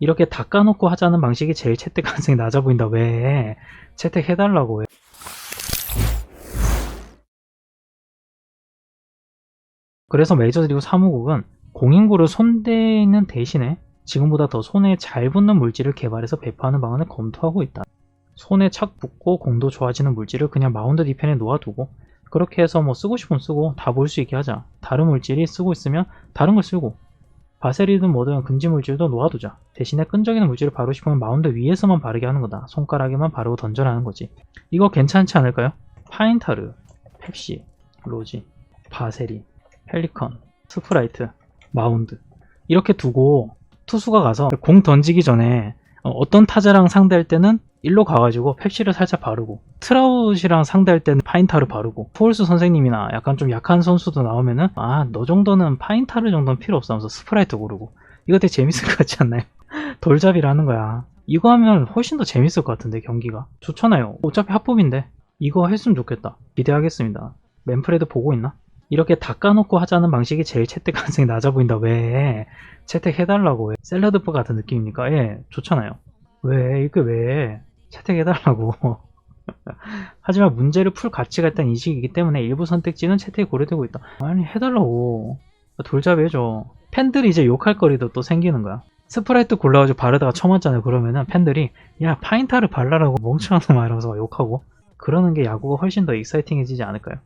이렇게 닦아놓고 하자는 방식이 제일 채택 가능성이 낮아 보인다. 왜? 채택해달라고 왜? 그래서 메이저리그 사무국은 공인구를 손대는 대신에 지금보다 더 손에 잘 붙는 물질을 개발해서 배포하는 방안을 검토하고 있다. 손에 착 붙고 공도 좋아지는 물질을 그냥 마운드 뒤편에 놓아두고 그렇게 해서 뭐 쓰고 싶으면 쓰고 다 볼 수 있게 하자. 다른 물질이 쓰고 있으면 다른 걸 쓰고 바셀이든 뭐든 금지 물질도 놓아두자. 대신에 끈적이는 물질을 바르고 싶으면 마운드 위에서만 바르게 하는 거다. 손가락에만 바르고 던져라는 거지. 이거 괜찮지 않을까요? 파인타르, 펩시, 로지, 바세리, 펠리컨, 스프라이트, 마운드 이렇게 두고 투수가 가서 공 던지기 전에 어, 어떤 타자랑 상대할 때는 일로 가가지고 펩시를 살짝 바르고 트라웃이랑 상대할 때는 파인타르 바르고 포울스 선생님이나 약간 좀 약한 선수도 나오면은 아 너 정도는 파인타르 정도는 필요 없어 하면서 스프라이트 고르고. 이거 되게 재밌을 것 같지 않나요? 돌잡이를 하는 거야. 이거 하면 훨씬 더 재밌을 것 같은데 경기가. 좋잖아요. 어차피 합법인데. 이거 했으면 좋겠다. 기대하겠습니다. 맨프레드 보고 있나? 이렇게 닦아놓고 하자는 방식이 제일 채택 가능성이 낮아 보인다. 왜? 채택해달라고 왜? 샐러드바 같은 느낌입니까? 예 좋잖아요. 왜? 이게 왜 채택해달라고. 하지만 문제를 풀 가치가 있다는 인식이기 때문에 일부 선택지는 채택이 고려되고 있다. 아니 해달라고. 돌잡이 해줘. 팬들이 이제 욕할 거리도 또 생기는 거야. 스프라이트 골라가지고 바르다가 처맞잖아요 그러면은 팬들이. 야 파인타를 발라라고 멍청한 놈아 이러면서 막 욕하고. 그러는 게 야구가 훨씬 더 익사이팅해지지 않을까요?